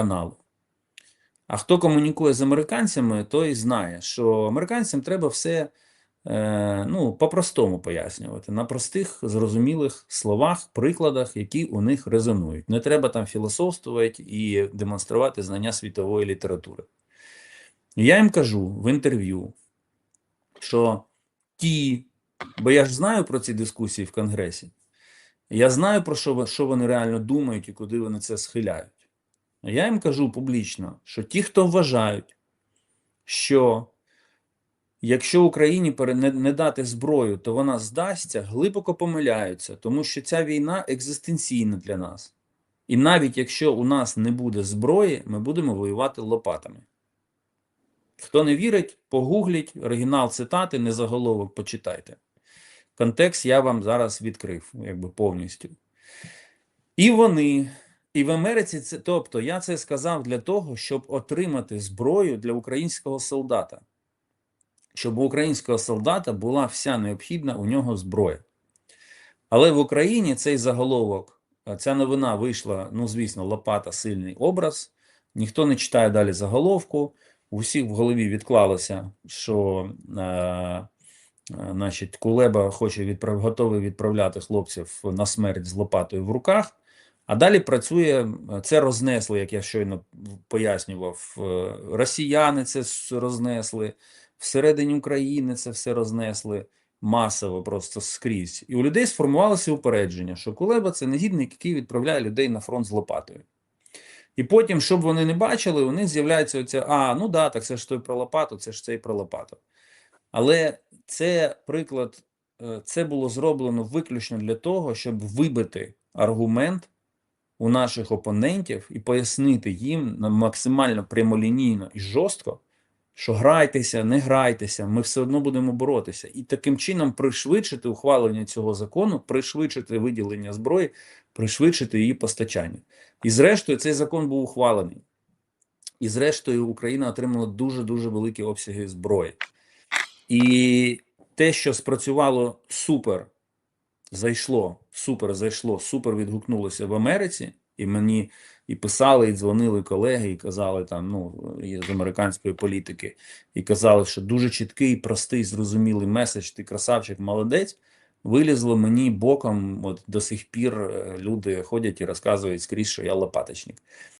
каналу. А хто комунікує з американцями, той знає, що американцям треба все е, ну, по-простому пояснювати, на простих, зрозумілих словах, прикладах, які у них резонують. Не треба там філософствувати і демонструвати знання світової літератури. Я їм кажу в інтерв'ю, що ті, бо я ж знаю про ці дискусії в Конгресі, я знаю про що, що вони реально думають і куди вони це схиляють. Я їм кажу публічно, що ті, хто вважають, що якщо Україні не, дати зброю, то вона здасться, глибоко помиляються, тому що ця війна екзистенційна для нас. І навіть якщо у нас не буде зброї, ми будемо воювати лопатами. Хто не вірить, погугліть оригінал цитати, не заголовок, почитайте. Контекст я вам зараз відкрив, якби повністю. І вони, і в Америці це, тобто, я це сказав для того, щоб отримати зброю для українського солдата. Щоб у українського солдата була вся необхідна у нього зброя. Але в Україні цей заголовок, ця новина вийшла, ну, звісно, лопата, сильний образ. Ніхто не читає далі заголовку. У всіх в голові відклалося, що е, е, значить, Кулеба хоче відправ... готовий відправляти хлопців на смерть з лопатою в руках. А далі працює це рознесли, як я щойно пояснював. е, Росіяни це рознесли, всередині України це все рознесли масово, просто скрізь. І у людей сформувалося упередження, що Кулеба це негідник, який відправляє людей на фронт з лопатою. І потім, щоб вони не бачили, у них з'являється оця, а, ну да, так це ж той про лопату, це ж цей про лопату. Але це приклад, е, це було зроблено виключно для того, щоб вибити аргумент у наших опонентів і пояснити їм максимально прямолінійно і жорстко, що грайтеся, не грайтеся, ми все одно будемо боротися. І таким чином пришвидшити ухвалення цього закону, пришвидшити виділення зброї, пришвидшити її постачання. І зрештою, цей закон був ухвалений. І зрештою, Україна отримала дуже-дуже великі обсяги зброї. І те, що спрацювало супер, зайшло, супер зайшло, супер відгукнулося в Америці, і мені і писали, і дзвонили колеги, і казали там, ну, з американської політики, і казали, що дуже чіткий, простий, зрозумілий меседж, ти красавчик, молодець. Вилізло мені боком, от до сих пір е, люди ходять і розказують скрізь, що я лопаточник.